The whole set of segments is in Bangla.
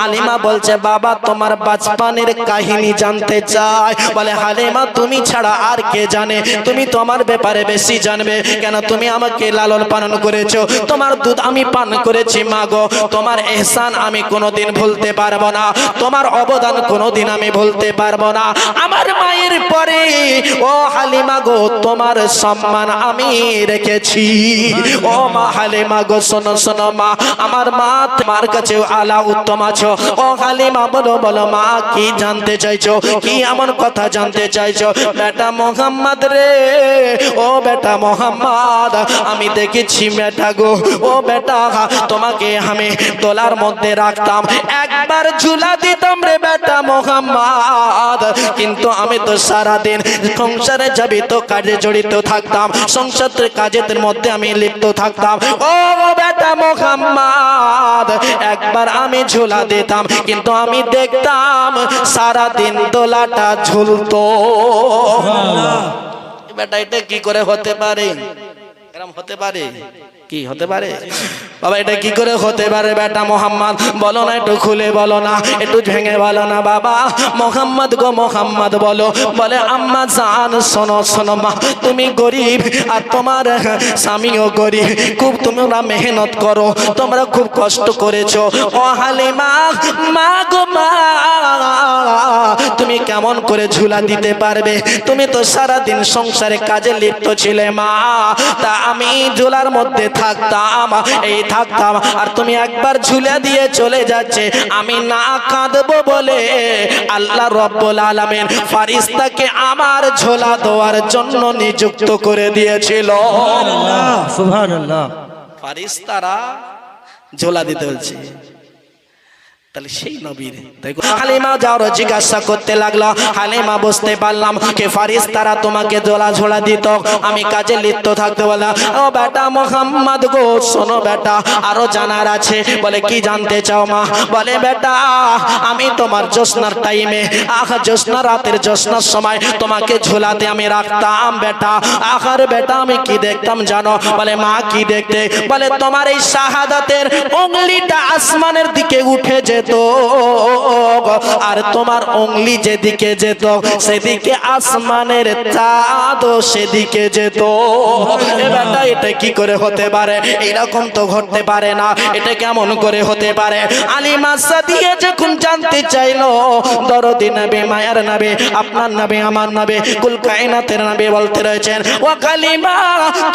হালিমা বলছে, বাবা, তোমার বাচপানের কাহিনী জানতে চাই। বলে, হালিমা, তুমি ছাড়া আর কে জানে? তুমি তোমার ব্যাপারে বেশি জানবে। কেন তুমি আমাকে লালন পালন করেছ? তোমার দুধ আমি পান করেছি, মা গো। তোমার এহসান আমি কোনোদিন ভুলতে পারব না। তোমার অবদান কোনোদিন আমি ভুলতে পারব না। আমার মায়ের পরে, ও হালিমা গো, তোমার সম্মান আমি রেখেছি। ও মা হালিমা গো, শোনো শোনো মা, আমার মা তোমার কাছে আলা উত্তম আছো। ও হালিমা, বলো বলো, মা, কি জানতে চাইছো? কি এমন কথা জানতে চাইছো? বেটা মোহাম্মদ রে, ও বেটা মোহাম্মদ, আমি দেখেছি বেটা গো, ও বেটা, তোমাকে আমি দোলার মধ্যে রাখতাম। একবার ঝুলা দিতাম রে বেটা মোহাম্মদ, কিন্তু আমি তো সারাদিন সংসারে যাবি তো কাজে জড়িত থাকতাম। সংসারের কাজের মধ্যে আমি লিপ্ত থাকতাম। ও বেটা মোহাম্মদ। একবার আমি ঝুলা দিতাম কিন্তু আমি দেখতাম সারা দিন দোলাটা ঝুলতো। বেটা এটা কি করে হতে পারে? এরম হতে পারে? কি হতে পারে? বাবা এটা কি করে হতে পারে বেটা মোহাম্মদ? বলো না একটু খুলে বলো না একটু ভেঙে বলো না বাবা। মোহাম্মদ গো মোহাম্মদ বলো। বলে আম্মা জান শোনো শোনো মা তুমি গরিব আর তোমার স্বামীও গরিব। খুব তোমরা মেহনত করো তোমরা খুব কষ্ট করেছ। ও হালিমা মা গো মা তুমি কেমন করে ঝুলা দিতে পারবে? তুমি তো সারা দিন সংসারে কাজে লিপ্ত ছিলে মা। তা আমি ঝুলার মধ্যে থাকতাম এই থাকতাম আর তুমি একবার ঝুলে দিয়ে চলে যাচ্ছে। আমি না কাঁদবো বলে আল্লাহ রব্বুল আলামিন ফারিস্তাকে আমার ঝোলা দেওয়ার জন্য নিযুক্ত করে দিয়েছিল। সুবহানাল্লাহ। ফারিস্তারা ঝোলা দিতে হচ্ছে তাহলে সেই নবীর। হালিমা যাওয়ার জিজ্ঞাসা করতে লাগল, হালিমা বুঝতে পারলাম কে ফারিস তারা তোমাকে জোলা ঝোলা দিত, আমি কাজে লিপ্ত থাকতে বললাম, ও বেটা মোহাম্মদ গো, শোনো বেটা, আরও জানার আছে, বলে কি জানতে চাও মা? বলে বেটা, আমি তোমার টাইমে আহ রাতের সময় তোমাকে ঝোলাতে আমি রাখতাম, বেটা। আহার বেটা, আমি কি দেখতাম জানো? বলে, মা, কি দেখতে? বলে, তোমার এই শাহাদাতের উংলিটা আসমানের দিকে উঠে যেত। আর তোমার উংলি যেদিকে যেত সেদিকে আসমানের চাঁদ সেদিকে যেত। এটা কি করে হতে পারে? এরকম তো ঘটতে পারে না। এটা কেমন করে হতে পারে? আলী মাসা দিয়ে যখন জানতে চাইলো, দরদি নবী, মায়ার নবী, আপনার নবী, আমার নবী, কুল কায়নাতের নবী বলতে রয়েছেন, ও কালিমা,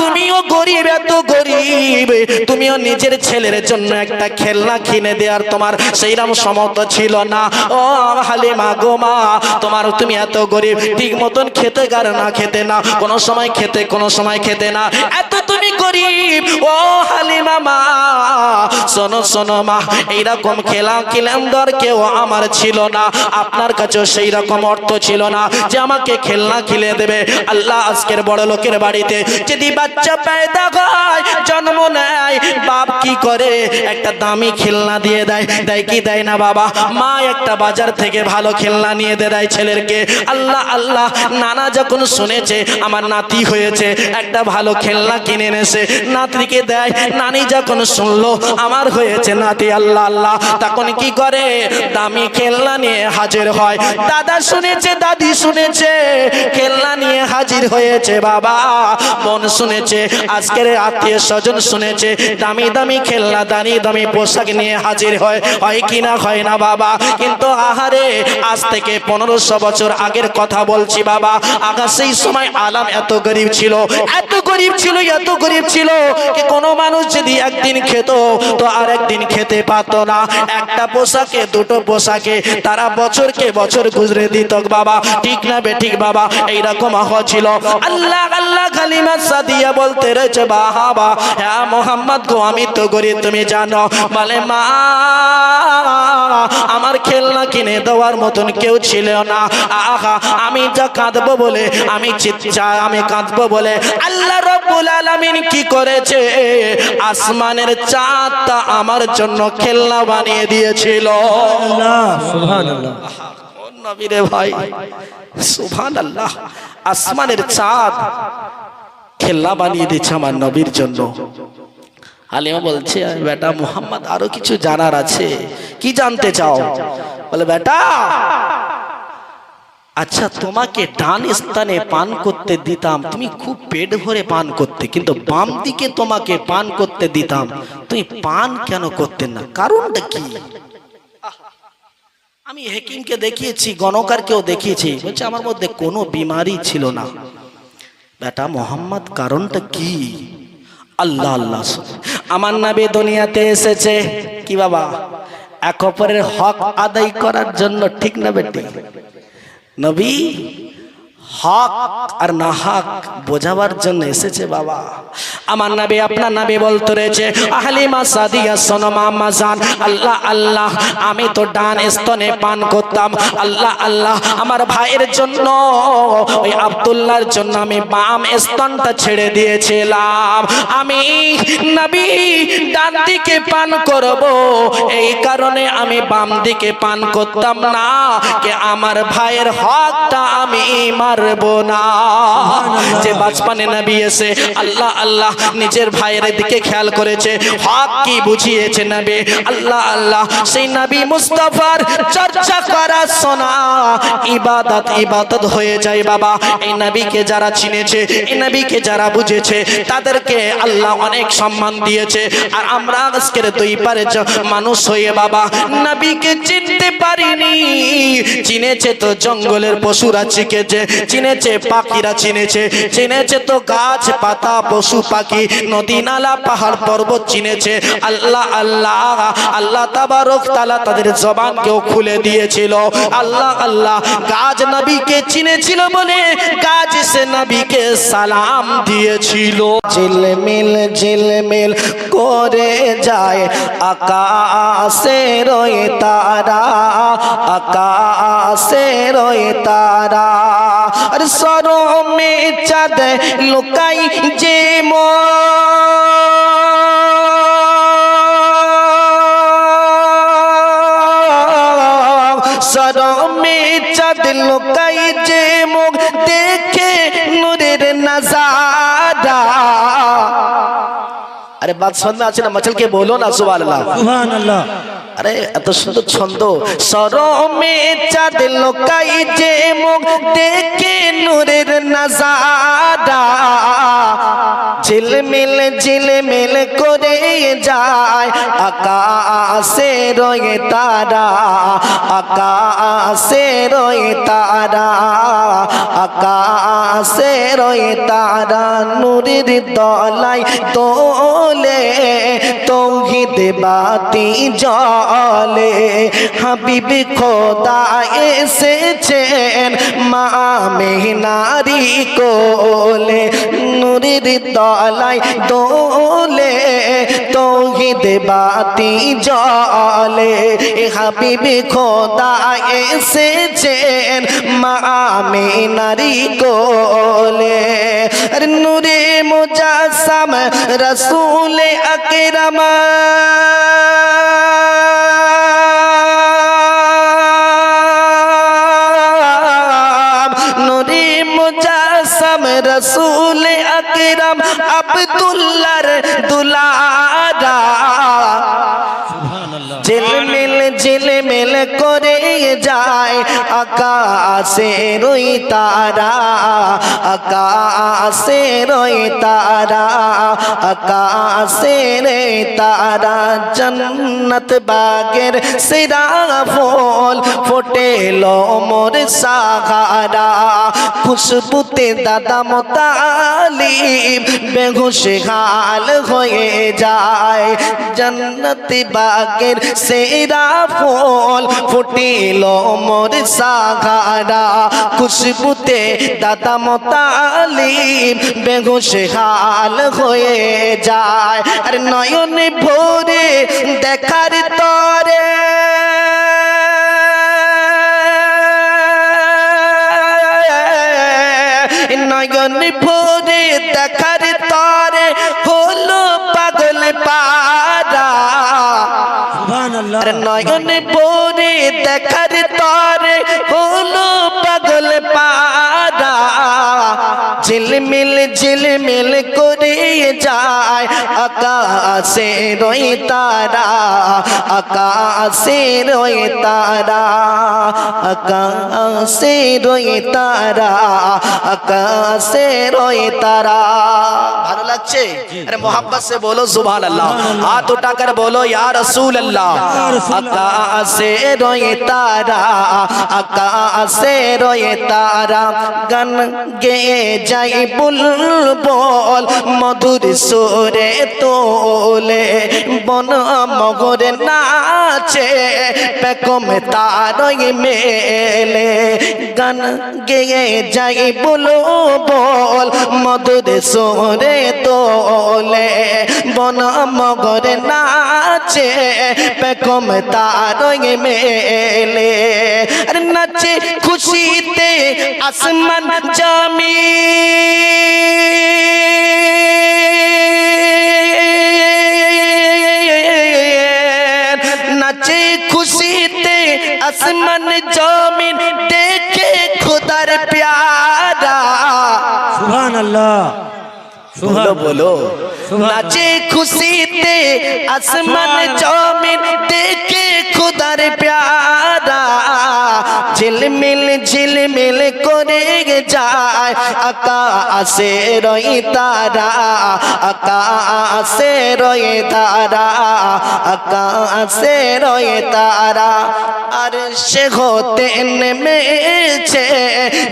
তুমিও গরিব, এত গরিব। তুমিও নিজের ছেলের জন্য একটা খেলনা কিনে দেওয়ার তোমার সেইরকম সমত ছিল না। ও হালিমা গোমা তোমার তুমি এত গরিব, ঠিক মতন খেতে গার না, খেতে না। কোনো সময় খেতে, কোনো সময় খেতে না। এত গরিব। ও হালিমা মা, শোনো শোনো মা, এইরকম খেলা কিলাম দর কেউ আমার ছিল না। আপনার কাছেও সেই রকম অর্থ ছিল না যে আমাকে খেলনা খিলে দেবে। আল্লাহ আজকের বড় লোকের বাড়িতে যদি বাচ্চা পেদা হয়, জন্ম নেয়, বাপ কি করে? একটা দামি খেলনা দিয়ে দেয়। দেয় কি দেয় না বাবা? মা একটা বাজার থেকে ভালো খেলনা নিয়ে দে দেয় ছেলেরকে। আল্লাহ আল্লাহ, নানা যখন শুনেছে, আমার নাতি হয়েছে, একটা ভালো খেলনা কিনে এনেছে। নাতিকে দেয়। নানি যখন শুনলো, আমার হয়েছে নাতি আল্লাহ আল্লাহ। তখন কি করে? দামি খেলনা নিয়ে হাজির হয়। দাদা শুনেছে, দাদি শুনেছে, খেলনা নিয়ে হাজির হয়েছে বাবা। মন শুনেছে, আজকের আত্মীয় স্বজন শুনেছে, দামি দামি খেলনা, দামি দামি পোশাক নিয়ে হাজির হয়। হয় কি না, হয় না বাবা? কিন্তু আহারে, আজ থেকে পনেরোশো বছর আগের কথা বলছি বাবা। আগা সেই সময় আলাম এত গরিব ছিল। এত গরিব ছিল, এত গরিব ছিল কি কোনো মানুষ যদি একদিন খেত, তো আর একদিন খেতে পারত না। একটা পোশাকে, দুটো পোশাকে, তারা বছরকে বছর গুজরে দিত, বাবা, ঠিক না বে, ঠিক বাবা, এইরকম হচ্ছিল। আল্লাহ আল্লাহ কালিমা সাদিয়া বলতে রয়েছে, বাহাবা হ্যাঁ মোহাম্মদ গো, আমি তো গরিব, তুমি জানো। বলে, মা, আমার খেলনা কিনে দেওয়ার মতন কেউ ছিল না। আহা, আমি যা কাঁদবো বলে, আমি চিৎচা আমি কাঁদবো বলে, আল্লাহ রব্বুল আলামিন কি করেছে? আসমানের চাঁদটা আমার জন্য খেলনা বানিয়ে দিয়েছিল। নবীরে ভাই। সুবহান আল্লাহ আসমানের চাঁদ খেলনা বানিয়ে দিচ্ছে আমার নবীর জন্য। আলিমা বলছে বেটা মোহাম্মদ আরও কিছু জানার আছে। কি জানতে চাও? বলে বেটা আচ্ছা তোমাকে ডান স্থানে পান করতে দিতাম। তুমি খুব পেট ভরে পান করতে, কিন্তু বাম দিকে তোমাকে পান করতে দিতাম। তুমি পান কেন করতে না? কারণটা কি? আমি হেকিমকে দেখিয়েছি, গণকারকেও দেখিয়েছি। বলছে, আমার মধ্যে কোনো বিমারি ছিল না। বেটা মোহাম্মদ, কারণটা কি? আল্লাহ আল্লাহ। আমার নাবি দুনিয়াতে এসেছে। কি বাবা? এক অপরের হক আদায় করার জন্য, ঠিক না বেটি? নবী? হক আর না হক বোঝাবার জন্য এসেছে বাবা। আমার নাবি, আপনার নাবি বলতে রয়েছে, আহলিমা সাদিয়া সোনমা মাজান আল্লাহ আল্লাহ, আমি তো ডান স্তনে পান করতাম, আল্লাহ আল্লাহ, আমার ভাইয়ের জন্য, ওই আব্দুল্লাহর জন্য আমি বাম স্তনটা ছেড়ে দিয়েছিলাম। আমি নবী, ডান দিকে পান করব, এই কারণে আমি বাম দিকে পান করতাম না, কে আমার ভাইয়ের হকটা আমি মারবো না। যে বাজপানে নবী এসে আল্লাহ আল্লাহ নিজের ভাইয়ের দিকে খেয়াল করেছে। হক কি বুঝিয়েছে নবী? আল্লাহ আল্লাহ সেই নবী মুস্তাফার চর্চা করা শোনা। ইবাদত ইবাদত হয়ে যায় বাবা। এই নবীকে যারা চিনেছে এই নবীকে যারা বুঝেছে তাদেরকে আল্লাহ অনেক সম্মান দিয়েছে। আর আমরা আজকের দুই পারে মানুষ হয়ে বাবা নবীকে চিনতে পারিনি। চিনেছে তো জঙ্গলের পশুরা চিকেছে চিনেছে, পাখিরা চিনেছে। চিনেছে তো গাছ, পাতা, পশু, পাখি, নদী, নালা, পাহাড়, পর্বত চিনেছে। আল্লাহ আল্লাহ আল্লাহ তাবারক তালা তাদের জবানকেও খুলে দিয়েছিল। আল্লাহ আল্লাহ, গাছ নবীকে চিনেছিল বলে গাছ সে নবীকে সালাম দিয়েছিল। ঝিলমিল ঝিলমিল করে যায় আকাশে রয়ে তারা, আকাশে রয়ে তারা। আর সরমে চাঁদ লুকাই যে সরমে চাঁদ লুকাই যে মুখ দেখে নূরের নাজারা। আরে বাদ সন্ধ্যা আছে না মাচলকে বলো না, সুবহানাল্লাহ। সুবহান আল্লাহ আরে, এত সুন্দর ছন্দ। সরমে চাঁদ লোকাই যে মুখ দেখে নূরের নাজারা। ঝিলমিল ঝিলমিল করে যায় আকাশে রয়ে তারা। আকাশে রয়ে তারা। আকাশে রয়ে তারা। নূরের দলাই তোলে তৌহিদ বাতি জলে হাবিব খোদা এসেছেন, মা মেহনারি কোলে। নুরির দলাই দোলে, তৌহিদ বাতি জলে হাবিব খোদা এসেছেন, মা মেহনারি কোলে। আরে নূরে মুজাসম রসুল আকরমা নুরি মুজাসম রসুল আকরম আব্দুল্লাহর আকাশে রই তারা, আকাশে রই তারা, আকাশে রে তারা, জন্নত বাগের সিরা ফুল ফোটেল মোর সাহারা। খুশবুতে দাদা মোতালিব বেহুশ হাল হয়ে যায়। জন্নতি বাগের সেরা ফুল ফুটিল মোর সাগারা খুশবুতে দাদা মোতালিব বেহুশ হাল হয়ে যায়। আর নয়ন ভোরে দেখার তরে। নয়ন ভোরে দেখার তরে হলো পাগল পারা নয়ন ভোরে দেখার ঝিলমিল ঝিলমিল করে যায় আকাশে রই তারা, আকাশে রই তারা, আকাশে রই তারা, আকাশে রই তারা। ভালো লাগছে আরে মোহাম্মদ से बोलो सुभान अल्लाह हाथ उठाकर बोलो या रसूल अल्लाह আকাশে রয়ে তারা আকাশে রয়ে তারা গান গেয়ে যাই বুলবুল মধুর সুরে তোলে বন মগরে নাচে পেকম তারই মেলে গান গেয়ে যাই বুলবুল মধুর সুরে তোলে বন মগরে নাচে পেকম তারই মেলে। নাচে খুশিতে আসমান জামি নাচে খুশিতে আসমান জমিন, দেখে খুদার প্যারা। সুবহান আল্লাহ বলো বলো। নাচে খুশিতে আসমান। জমিন দেখে খুদার প্যারা ঝিলমিল ঝিলমিল করে যায় আকাশে রই তারা আকাশে রই তারা আকাশে রই তারা আর সে হতে নেমেছে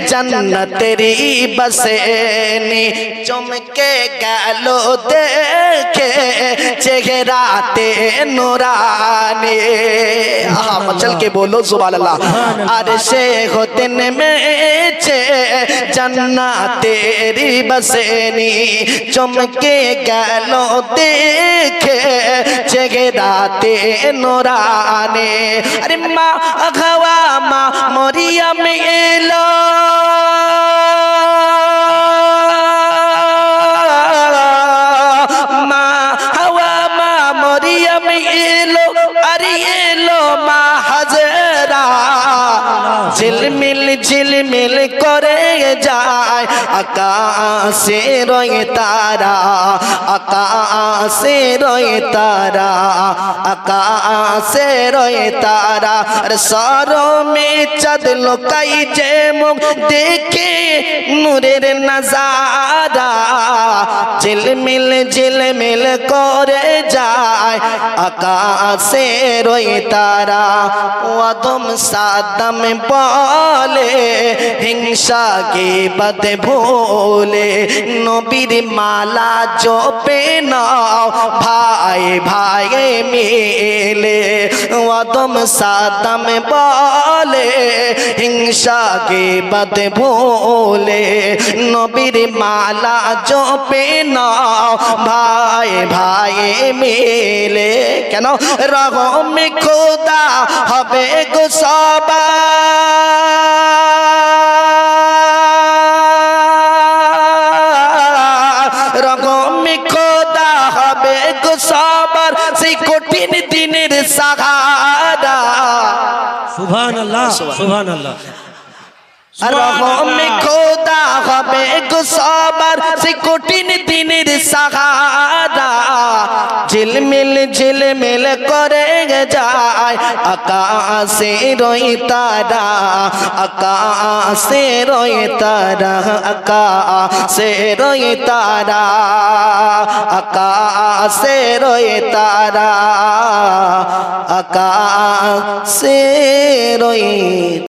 জন্নতেরি বসেনি চমকে গেল দেখে চেহারাতে নুরানি हाँ मचल के बोलो सुबह अल्लाह अरशे हो दिन में चे जन्ना तेरी बसेनी चमके गलो देखे चेहरा ते नोराने अरे माँ अखवा माँ मोरिया में लो ঝিলমিল ঝিলমিল করে যায়। আকাশে রয়ে তারা, আকাশে রয়ে তারা, আকাশে রয়ে তারা। আর সরমে চাঁদ লোকাই যে মুখ দেখে নূরের নজারা। ঝিলমিল ঝিলমিল করে যায়, আকাশে রয়ে তারা। ওয়াদম সাদম বলে, হিংসা কে বদ ভোলে নবীর মালা জপে নাও ভাই ভাই মিলে ওয়াদম সাদম বলে হিংসা কে বদ ভোলে নবীর মালা জপে নাও ভাই ভাই মিলে কেন রহম খোদা হবে গো সবার সুবহান আল্লাহ সুবহান আল্লাহ রকম খোদা হবে গো সবার সে কঠিন দিনের সাহারা। ঝিলমিল ঝিলমিল করে যায়। আকাশে রই তারা, আকাশে রই তারা, আকাশে রই তারা, আকাশে রই তারা, আকাশে রই